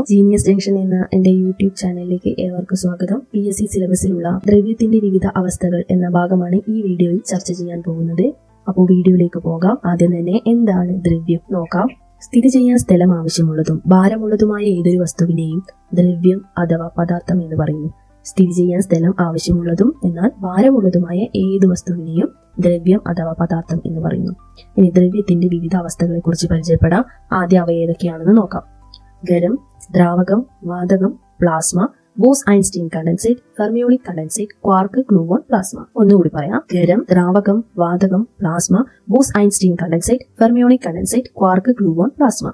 Hello genius junction എന്ന എന്റെ YouTube ചാനലിലേക്ക് ഏവർക്കും സ്വാഗതം. പി എസ് സി സിലബസിലുള്ള ദ്രവ്യത്തിന്റെ വിവിധ അവസ്ഥകൾ എന്ന ഭാഗമാണ് ഈ വീഡിയോയിൽ ചർച്ച ചെയ്യാൻ പോകുന്നത്. അപ്പോൾ വീഡിയോയിലേക്ക് പോകാം. ആദ്യം തന്നെ എന്താണ് ദ്രവ്യം? നോക്കാം. സ്ഥിതി ചെയ്യാൻ സ്ഥലം ആവശ്യമുള്ളതും ഭാരമുള്ളതുമായ ഏതൊരു വസ്തുവിനെയും ദ്രവ്യം അഥവാ പദാർത്ഥം എന്ന് പറയുന്നു. സ്ഥിതി ചെയ്യാൻ സ്ഥലം ആവശ്യമുള്ളതും എന്നാൽ ഭാരമുള്ളതുമായ ഏത് വസ്തുവിനെയും ദ്രവ്യം അഥവാ പദാർത്ഥം എന്ന് പറയുന്നു. ഇനി ദ്രവ്യത്തിന്റെ വിവിധ അവസ്ഥകളെ കുറിച്ച് പരിചയപ്പെടാം. ആദ്യം അവ ഏതൊക്കെയാണെന്ന് നോക്കാം. ഖരം ദ്രാവകം വാതകം plasma Bose Einstein condensate fermionic condensate quark gluon plasma. ഒന്നുകൂടി പറയാം. ഖരം ദ്രാവകം വാതകം plasma Bose Einstein condensate fermionic condensate quark gluon plasma.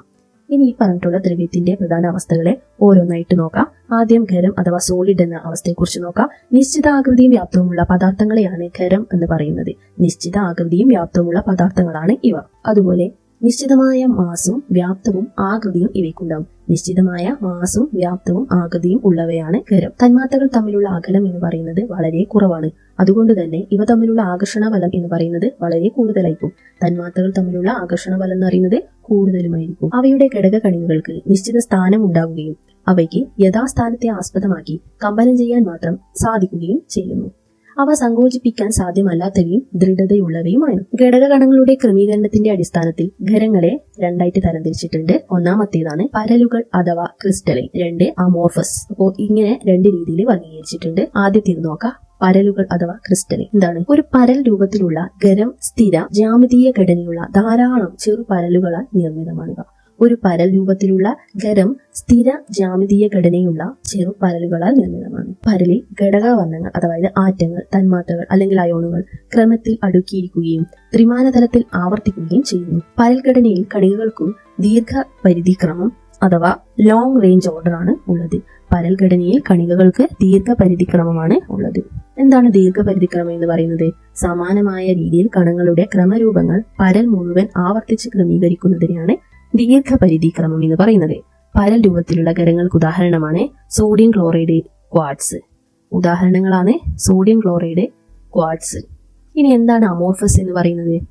ഇനി ഈ പറഞ്ഞിട്ടുള്ള ദ്രവ്യത്തിന്റെ പ്രധാന അവസ്ഥകളെ ഓരോന്നായിട്ട് നോക്കാം. ആദ്യം ഖരം അഥവാ സോളിഡ് എന്ന അവസ്ഥയെക്കുറിച്ച് നോക്കാം. നിശ്ചിത ആകൃതിയും വ്യാപ്തവുമുള്ള പദാർത്ഥങ്ങളെയാണ് ഖരം എന്ന് പറയുന്നത്. നിശ്ചിത ആകൃതിയും വ്യാപ്തവുമുള്ള പദാർത്ഥങ്ങളാണ് ഇവ. അതുപോലെ നിശ്ചിതമായ മാസവും വ്യാപ്തവും ആകൃതിയും ഇവയ്ക്കുണ്ടാവും. നിശ്ചിതമായ മാസവും വ്യാപ്തവും ആകൃതിയും ഉള്ളവയാണ് ഖരം. തന്മാത്രകൾ തമ്മിലുള്ള അകലം എന്ന് പറയുന്നത് വളരെ കുറവാണ്. അതുകൊണ്ട് തന്നെ ഇവ തമ്മിലുള്ള ആകർഷണ ബലം എന്ന് പറയുന്നത് വളരെ കൂടുതലായിരിക്കും. തന്മാത്രകൾ തമ്മിലുള്ള ആകർഷണ ബലം എന്ന് പറയുന്നത് കൂടുതലുമായിരിക്കും. അവയുടെ ഘടക കണികകൾക്ക് നിശ്ചിത സ്ഥാനം ഉണ്ടാവുകയും അവയ്ക്ക് യഥാസ്ഥാനത്തെ ആസ്പദമാക്കി കമ്പനം ചെയ്യാൻ മാത്രം സാധിക്കുകയും ചെയ്യുന്നു. അവ സങ്കോചിപ്പിക്കാൻ സാധ്യമല്ലാത്തവയും ദൃഢതയുള്ളവയുമാണ്. ഘടകകണങ്ങളുടെ ക്രമീകരണത്തിന്റെ അടിസ്ഥാനത്തിൽ ഖരങ്ങളെ രണ്ടായിട്ട് തരംതിരിച്ചിട്ടുണ്ട്. ഒന്നാമത്തേതാണ് പരലുകൾ അഥവാ ക്രിസ്റ്റലിൻ രണ്ട് അമോർഫസ്. അപ്പോൾ ഇങ്ങനെ രണ്ട് രീതിയിൽ വർഗീകരിച്ചിട്ടുണ്ട് ആദ്യത്തേത് നോക്കാം. പരലുകൾ അഥവാ ക്രിസ്റ്റലിൻ എന്താണ്? ഒരു പരൽ രൂപത്തിലുള്ള ഖരം സ്ഥിര ജാമിതീയ ഘടനയുള്ള ധാരാളം ചെറു പരലുകളാൽ നിർമ്മിതമാണിവ. ഒരു പരൽ രൂപത്തിലുള്ള ഖരം സ്ഥിര ജാമിതീയ ഘടനയുള്ള ചെറു പരലുകളാൽ നിർമ്മിതമാണ്. പരലിൽ ഘടകവർണങ്ങൾ അതായത് ആറ്റങ്ങൾ തന്മാത്രകൾ അല്ലെങ്കിൽ അയോണുകൾ ക്രമത്തിൽ അടുക്കിയിരിക്കുകയും ത്രിമാന തലത്തിൽ ആവർത്തിക്കുകയും ചെയ്യുന്നു. പരൽ ഘടനയിൽ കണികകൾക്കും ദീർഘ പരിധിക്രമം അഥവാ ലോങ് റേഞ്ച് ഓർഡർ ആണ് ഉള്ളത്. പരൽ ഘടനയിൽ കണികകൾക്ക് ദീർഘപരിധിക്രമമാണ് ഉള്ളത്. എന്താണ് ദീർഘപരിധിക്രമം എന്ന് പറയുന്നത്? സമാനമായ രീതിയിൽ കണങ്ങളുടെ ക്രമരൂപങ്ങൾ പരൽ മുഴുവൻ ആവർത്തിച്ച് ക്രമീകരിക്കുന്നതിനെയാണ് ദീർഘപരിധിക്രമം എന്ന് പറയുന്നത് പരൽ രൂപത്തിലുള്ള ഖരങ്ങൾക്ക് ഉദാഹരണമാണ് സോഡിയം ക്ലോറൈഡ് ക്വാഡ്സ് ഉദാഹരണങ്ങളാണ് സോഡിയം ക്ലോറൈഡ് ക്വാഡ്സ് ഇനി എന്താണ് അമോർഫസ് എന്ന് പറയുന്നത്?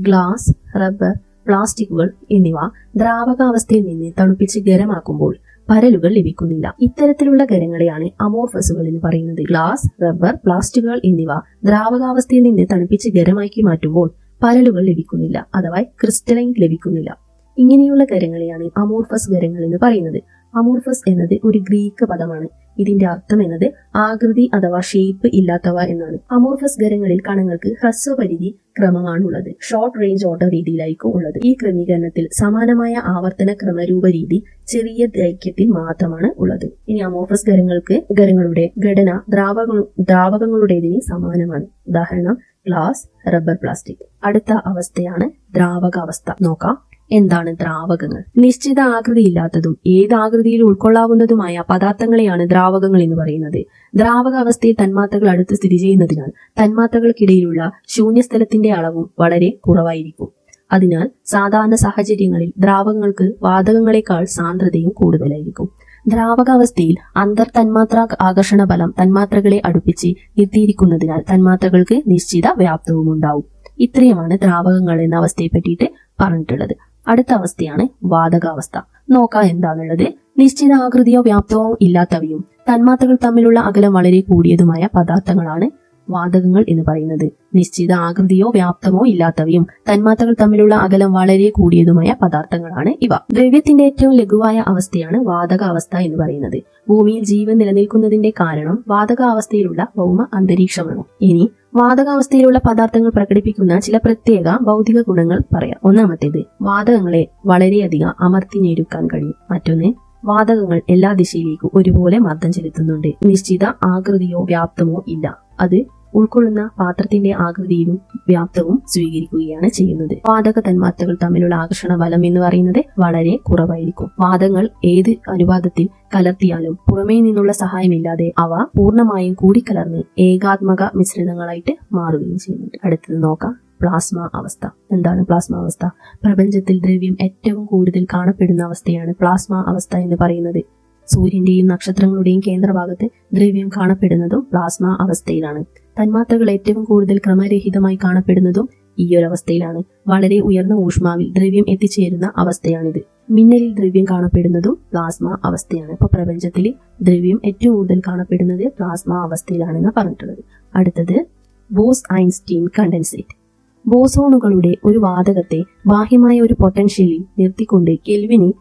ഗ്ലാസ് റബ്ബർ പ്ലാസ്റ്റിക്കുകൾ എന്നിവ ദ്രാവകാവസ്ഥയിൽ നിന്ന് തണുപ്പിച്ച് ഖരമാക്കുമ്പോൾ പരലുകൾ ലഭിക്കുന്നില്ല. ഇത്തരത്തിലുള്ള ഖരങ്ങളെയാണ് അമോർഫസുകൾ എന്ന് പറയുന്നത്. ഗ്ലാസ് റബ്ബർ പ്ലാസ്റ്റിക്കുകൾ എന്നിവ ദ്രാവകാവസ്ഥയിൽ നിന്ന് തണുപ്പിച്ച് ഖരമാക്കി മാറ്റുമ്പോൾ പരലുകൾ ലഭിക്കുന്നില്ല. അഥവാ ക്രിസ്റ്റലൈൻ ലഭിക്കുന്നില്ല. ഇങ്ങനെയുള്ള ഖരങ്ങളെയാണ് അമോർഫസ് ഖരങ്ങൾ എന്ന് പറയുന്നത്. അമോർഫസ് എന്നത് ഒരു ഗ്രീക്ക് പദമാണ്. ഇതിന്റെ അർത്ഥം എന്നത് ആകൃതി അഥവാ ഷേപ്പ് ഇല്ലാത്തവ എന്നാണ്. അമോർഫസ് ഗരങ്ങളിൽ കണങ്ങൾക്ക് ഹ്രസ്വപരിധി ക്രമമാണുള്ളത്. ഷോർട്ട് റേഞ്ച് ഓർഡർ രീതിയിലായിരിക്കും ഉള്ളത്. ഈ ക്രമീകരണത്തിൽ സമാനമായ ആവർത്തന ക്രമരൂപ രീതി ചെറിയ ദൈക്യത്തിൽ മാത്രമാണ് ഉള്ളത്. ഇനി അമോർഫസ് ഗരങ്ങൾക്ക് ഗരങ്ങളുടെ ഘടന ദ്രാവക ദ്രാവകങ്ങളുടേതിന് സമാനമാണ്. ഉദാഹരണം ഗ്ലാസ് റബ്ബർ പ്ലാസ്റ്റിക് അടുത്ത അവസ്ഥയാണ് ദ്രാവകാവസ്ഥ. നോക്കാം. എന്താണ് ദ്രാവകങ്ങൾ? നിശ്ചിത ആകൃതിയില്ലാത്തതും ഏത് ആകൃതിയിൽ ഉൾക്കൊള്ളാവുന്നതുമായ പദാർത്ഥങ്ങളെയാണ് ദ്രാവകങ്ങൾ എന്ന് പറയുന്നത്. ദ്രാവക അവസ്ഥയിൽ തന്മാത്രകൾ അടുത്ത് സ്ഥിതി ചെയ്യുന്നതിനാൽ തന്മാത്രകൾക്കിടയിലുള്ള ശൂന്യസ്ഥലത്തിന്റെ അളവും വളരെ കുറവായിരിക്കും. അതിനാൽ സാധാരണ സാഹചര്യങ്ങളിൽ ദ്രാവകങ്ങൾക്ക് വാതകങ്ങളെക്കാൾ സാന്ദ്രതയും കൂടുതലായിരിക്കും. ദ്രാവകാവസ്ഥയിൽ അന്തർ തന്മാത്ര ആകർഷണ ബലം തന്മാത്രകളെ അടുപ്പിച്ച് നിർത്തിയിരിക്കുന്നതിനാൽ തന്മാത്രകൾക്ക് നിശ്ചിത വ്യാപ്തവും ഉണ്ടാവും ഇത്രയുമാണ് ദ്രാവകങ്ങൾ എന്ന അവസ്ഥയെ പറ്റിയിട്ട് പറഞ്ഞിട്ടുള്ളത്. അടുത്ത അവസ്ഥയാണ് വാതകാവസ്ഥ. നോക്കാം എന്താണുള്ളത്. നിശ്ചിത ആകൃതിയോ വ്യാപ്തമോ ഇല്ലാത്തവയും തന്മാത്രകൾ തമ്മിലുള്ള അകലം വളരെ കൂടിയതുമായ പദാർത്ഥങ്ങളാണ് വാതകങ്ങൾ എന്ന് പറയുന്നത്. നിശ്ചിത ആകൃതിയോ വ്യാപ്തമോ ഇല്ലാത്തവയും തന്മാത്രകൾ തമ്മിലുള്ള അകലം വളരെ കൂടിയതുമായ പദാർത്ഥങ്ങളാണ് ഇവ. ദ്രവ്യത്തിന്റെ ഏറ്റവും ലഘുവായ അവസ്ഥയാണ് വാതകാവസ്ഥ എന്ന് പറയുന്നത്. ഭൂമിയിൽ ജീവൻ നിലനിൽക്കുന്നതിന്റെ കാരണം വാതകാവസ്ഥയിലുള്ള ഭൗമ അന്തരീക്ഷമാണ്. ഇനി വാതകാവസ്ഥയിലുള്ള പദാർത്ഥങ്ങൾ പ്രകടിപ്പിക്കുന്ന ചില പ്രത്യേക ഭൗതിക ഗുണങ്ങൾ പറയാം. ഒന്നാമത്തേത് വാതകങ്ങളെ വളരെയധികം അമർത്തി ഞെരുക്കാൻ കഴിയും. മറ്റൊന്ന് വാതകങ്ങൾ എല്ലാ ദിശയിലേക്കും ഒരുപോലെ മർദ്ദം ചെലുത്തുന്നുണ്ട്. നിശ്ചിത ആകൃതിയോ വ്യാപ്തമോ ഇല്ല. അത് ഉൾക്കൊള്ളുന്ന പാത്രത്തിന്റെ ആകൃതിയിലും വ്യാപ്തവും സ്വീകരിക്കുകയാണ് ചെയ്യുന്നത്. വാതക തന്മാത്രകൾ തമ്മിലുള്ള ആകർഷണ ബലം എന്ന് പറയുന്നത് വളരെ കുറവായിരിക്കും. വാദങ്ങൾ ഏത് അനുപാതത്തിൽ കലർത്തിയാലും പുറമേ നിന്നുള്ള സഹായമില്ലാതെ അവ പൂർണമായും കൂടിക്കലർന്ന് ഏകാത്മക മിശ്രിതങ്ങളായിട്ട് മാറുകയും ചെയ്യുന്നുണ്ട്. അടുത്തത് നോക്കാം. പ്ലാസ്മ അവസ്ഥ. എന്താണ് പ്ലാസ്മ അവസ്ഥ? പ്രപഞ്ചത്തിൽ ദ്രവ്യം ഏറ്റവും കൂടുതൽ കാണപ്പെടുന്ന അവസ്ഥയാണ് പ്ലാസ്മ അവസ്ഥ എന്ന് പറയുന്നത്. സൂര്യന്റെയും നക്ഷത്രങ്ങളുടെയും കേന്ദ്രഭാഗത്ത് ദ്രവ്യം കാണപ്പെടുന്നതും പ്ലാസ്മ അവസ്ഥയിലാണ്. തന്മാത്രകൾ ഏറ്റവും കൂടുതൽ ക്രമരഹിതമായി കാണപ്പെടുന്നതും ഈ ഒരു അവസ്ഥയിലാണ്. വളരെ ഉയർന്ന ഊഷ്മാവിൽ ദ്രവ്യം എത്തിച്ചേരുന്ന അവസ്ഥയാണിത്. മിന്നലിൽ ദ്രവ്യം കാണപ്പെടുന്നതും പ്ലാസ്മ അവസ്ഥയാണ്. ഇപ്പൊ പ്രപഞ്ചത്തിൽ ദ്രവ്യം ഏറ്റവും കൂടുതൽ കാണപ്പെടുന്നത് പ്ലാസ്മ അവസ്ഥയിലാണെന്ന് പറഞ്ഞിട്ടുള്ളത്. അടുത്തത് ബോസ് ഐൻസ്റ്റീൻ കണ്ടൻസേറ്റ്. ബോസോണുകളുടെ ഒരു വാതകത്തെ ബാഹ്യമായ ഒരു പൊട്ടൻഷ്യലിൽ നിർത്തിക്കൊണ്ട് കെൽവിനെ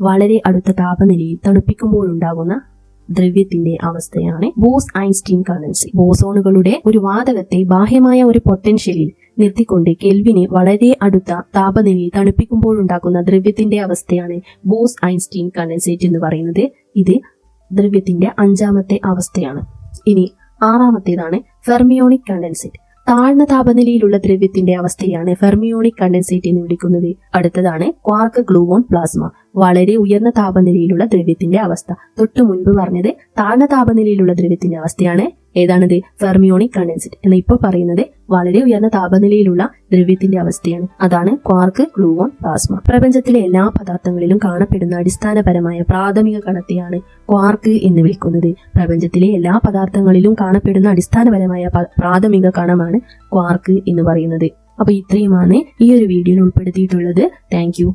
വളരെ അടുത്ത താപനിലയിൽ തണുപ്പിക്കുമ്പോൾ ഉണ്ടാകുന്ന ദ്രവ്യത്തിന്റെ അവസ്ഥയാണ് ബോസ് ഐൻസ്റ്റീൻ കണ്ടൻസി ബോസോണുകളുടെ ഒരു വാതകത്തെ ബാഹ്യമായ ഒരു പൊട്ടൻഷ്യലിൽ നിർത്തിക്കൊണ്ട് കെൽവിനെ വളരെ അടുത്ത താപനിലയിൽ തണുപ്പിക്കുമ്പോൾ ഉണ്ടാക്കുന്ന ദ്രവ്യത്തിന്റെ അവസ്ഥയാണ് ബോസ് ഐൻസ്റ്റീൻ കണ്ടൻസേറ്റ് എന്ന് പറയുന്നത്. ഇത് ദ്രവ്യത്തിന്റെ അഞ്ചാമത്തെ അവസ്ഥയാണ്. ഇനി ആറാമത്തേതാണ് ഫെർമിയോണിക് കണ്ടൻസേറ്റ്. താഴ്ന്ന താപനിലയിലുള്ള ദ്രവ്യത്തിന്റെ അവസ്ഥയാണ് ഫെർമിയോണിക് കണ്ടൻസേറ്റ് എന്ന് വിളിക്കുന്നത്. അടുത്തതാണ് ക്വാർക്ക് ഗ്ലൂവോൺ പ്ലാസ്മ. വളരെ ഉയർന്ന താപനിലയിലുള്ള ദ്രവ്യത്തിന്റെ അവസ്ഥ. തൊട്ടു മുൻപ് പറഞ്ഞത് താഴ്ന്ന താപനിലയിലുള്ള ദ്രവ്യത്തിന്റെ അവസ്ഥയാണ്. ഏതാണിത്? ഫെർമിയോണിക് കണ്ടൻസിറ്റ് എന്ന് ഇപ്പോൾ പറയുന്നത് വളരെ ഉയർന്ന താപനിലയിലുള്ള ദ്രവ്യത്തിന്റെ അവസ്ഥയാണ്. അതാണ് ക്വാർക്ക് ഗ്ലൂവോൺ പ്ലാസ്മ പ്രപഞ്ചത്തിലെ എല്ലാ പദാർത്ഥങ്ങളിലും കാണപ്പെടുന്ന അടിസ്ഥാനപരമായ പ്രാഥമിക കണത്തെയാണ് ക്വാർക്ക് എന്ന് വിളിക്കുന്നത്. പ്രപഞ്ചത്തിലെ എല്ലാ പദാർത്ഥങ്ങളിലും കാണപ്പെടുന്ന അടിസ്ഥാനപരമായ പ്രാഥമിക കണമാണ് ക്വാർക്ക് എന്ന് പറയുന്നത്. അപ്പൊ ഇത്രയുമാണ് ഈ ഒരു വീഡിയോയിൽ ഉൾപ്പെടുത്തിയിട്ടുള്ളത്. താങ്ക്